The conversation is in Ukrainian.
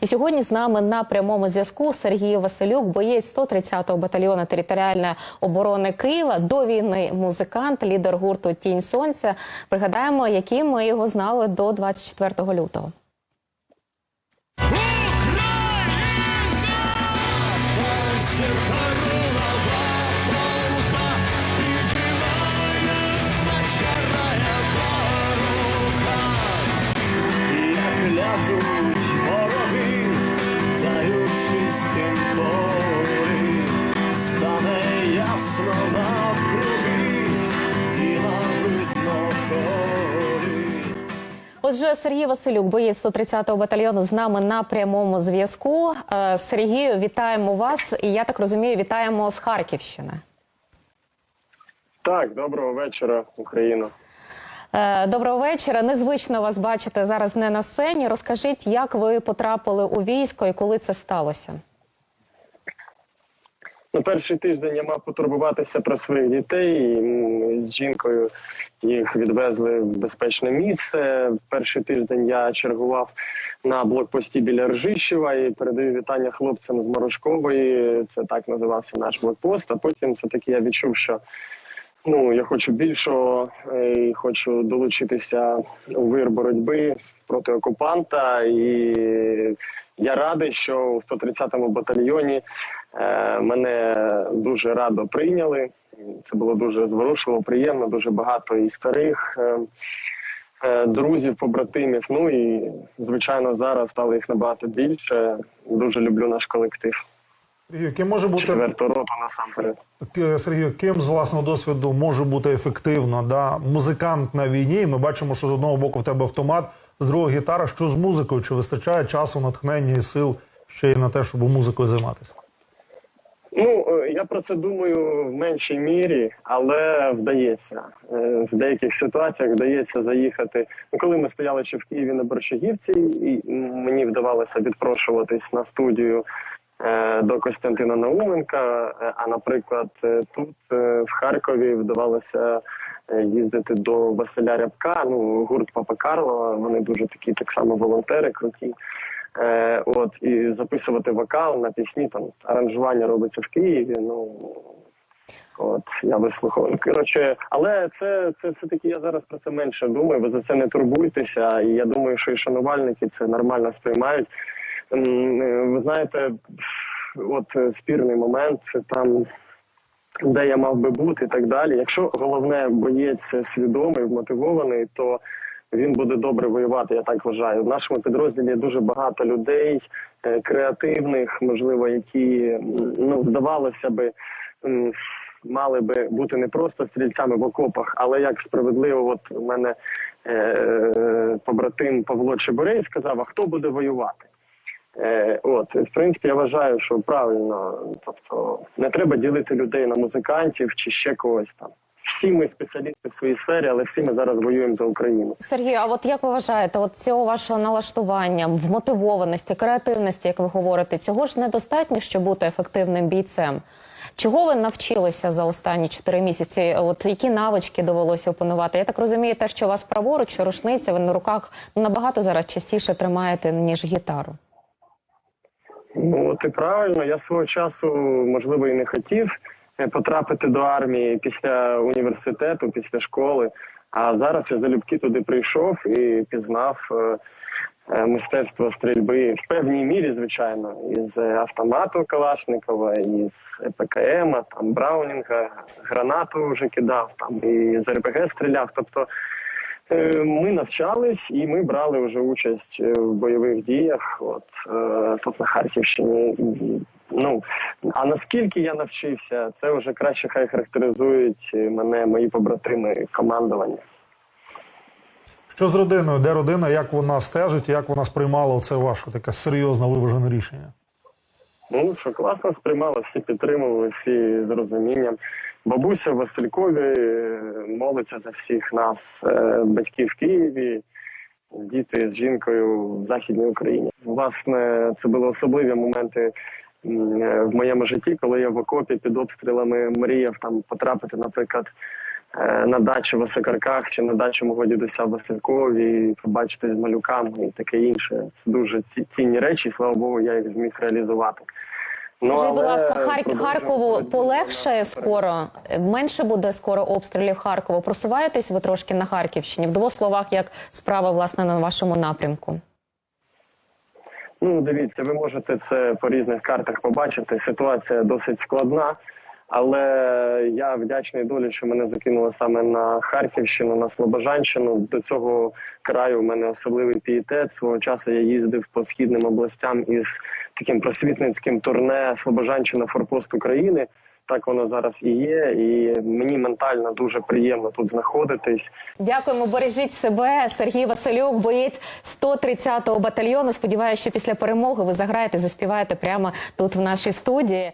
І сьогодні з нами на прямому зв'язку Сергій Василюк, боєць 130-го батальйону територіальної оборони Києва. До війни музикант, лідер гурту Тінь Сонця. Пригадаємо, які ми його знали до 24 лютого. Ясно навкруги, і видно полі. Отже, Сергій Василюк, боєць 130-го батальйону, з нами на прямому зв'язку. Е, Сергію, вітаємо вас. І я так розумію, вітаємо з Харківщини. Так, доброго вечора, Україна. Е, Доброго вечора. Незвично вас бачити зараз не на сцені. Розкажіть, як ви потрапили у військо і коли це сталося? Ну, перший тиждень я мав потурбуватися про своїх дітей. І з жінкою їх відвезли в безпечне місце. Перший тиждень я чергував на блокпості біля Ржищева і передаю вітання хлопцям з Морошкової. Це так називався наш блокпост. А потім все таки я відчув, що ну я хочу більшого е, і хочу долучитися у вир боротьби проти окупанта. І я радий, що у 130-му батальйоні мене дуже радо прийняли. Це було дуже зворушливо, приємно, дуже багато і старих. е, е, Друзів, побратимів, ну і звичайно зараз стало їх набагато більше. Дуже люблю наш колектив. Сергію, ким може бути Четверту роту насамперед. Сергію, ким з власного досвіду може бути ефективно да? музикант на війні? Ми бачимо, що з одного боку в тебе автомат, з другого гітара. Що з музикою? Чи вистачає часу, натхнення і сил ще й на те, щоб музикою займатися? Ну е, я про це думаю в меншій мірі, але вдається Е, в деяких ситуаціях вдається заїхати. Ну, коли ми стояли ще в Києві на Борщагівці, і мені вдавалося відпрошуватись на студію е, до Костянтина Науменка. А наприклад, тут в Харкові вдавалося їздити до Василя Рябка. Ну гурт Папа Карло. Вони дуже такі так само волонтери, круті. Е, от і записувати вокал на пісні, там аранжування робиться в Києві. Ну от я вислухав. Коротше, але це, це все таки я зараз про це менше думаю. Ви за це не турбуйтеся. І я думаю, що і шанувальники це нормально сприймають. Ви знаєте, от спірний момент там. Де я мав би бути і так далі. Якщо головне боєць свідомий, вмотивований, то він буде добре воювати. Я так вважаю. В нашому підрозділі дуже багато людей е, креативних, можливо, які ну здавалося би. Мали би бути не просто стрільцями в окопах, але як справедливо, от у мене е, побратим Павло Чебурей сказав: а хто буде воювати? Е, от, в принципі, я вважаю, що правильно, тобто не треба ділити людей на музикантів чи ще когось там. Всі ми спеціалісти в своїй сфері, але всі ми зараз воюємо за Україну. Сергію, а от як ви вважаєте, от цього вашого налаштування, вмотивованості, креативності, як ви говорите, цього ж недостатньо, щоб бути ефективним бійцем? Чого ви навчилися за останні чотири місяці? От які навички довелося опанувати? Я так розумію, те, що у вас праворуч, рушниця, ви на руках ну, набагато зараз частіше тримаєте ніж гітару. Ну і правильно, я свого часу можливо і не хотів потрапити до армії після університету, після школи. А зараз я залюбки туди прийшов і пізнав е, е, мистецтво стрільби в певній мірі, звичайно, із е, автомату Калашникова, із ПКМ, там Браунінга, гранату вже кидав, там і з РПГ стріляв. Тобто Е, Ми навчались і ми брали вже участь е, в бойових діях. От е, тут на Харківщині. Ну а наскільки я навчився, це вже краще хай характеризують мене мої побратими командування. Що з родиною? Де родина? Як вона стежить? Як вона сприймала це ваше таке серйозне виважене рішення? Ну що класно сприймали, всі підтримували, всі з розумінням. Бабуся Василькові е, молиться за всіх нас, е, батьки в Києві, діти з жінкою в Західній Україні. Власне, це були особливі моменти е, в моєму житті, коли я в окопі під обстрілами мріяв там потрапити, наприклад, е, на дачі в Осокарках чи на дачі мого дідуся в Василькові, побачити з малюками і таке інше. Це дуже ці- цінні речі, і слава Богу, я їх зміг реалізувати. Ну, Скажіть, будь ласка, Харк... Харкову полегшає скоро? Менше буде скоро обстрілів Харкова? Просуваєтесь ви трошки на Харківщині? В двох словах, як справи власне на вашому напрямку? Ну, дивіться, ви можете це по різних картах побачити. Ситуація досить складна, але я вдячний долі, що мене закинуло саме на Харківщину, на Слобожанщину. До цього краю в мене особливий пієтет. Свого часу я їздив по східним областям із таким просвітницьким турне Слобожанщина Форпост України. Так воно зараз і є, і мені ментально дуже приємно тут знаходитись. Дякуємо, бережіть себе. Сергій Василюк, боєць 130-го батальйону. Сподіваюся, що після перемоги ви заграєте, заспіваєте прямо тут в нашій студії.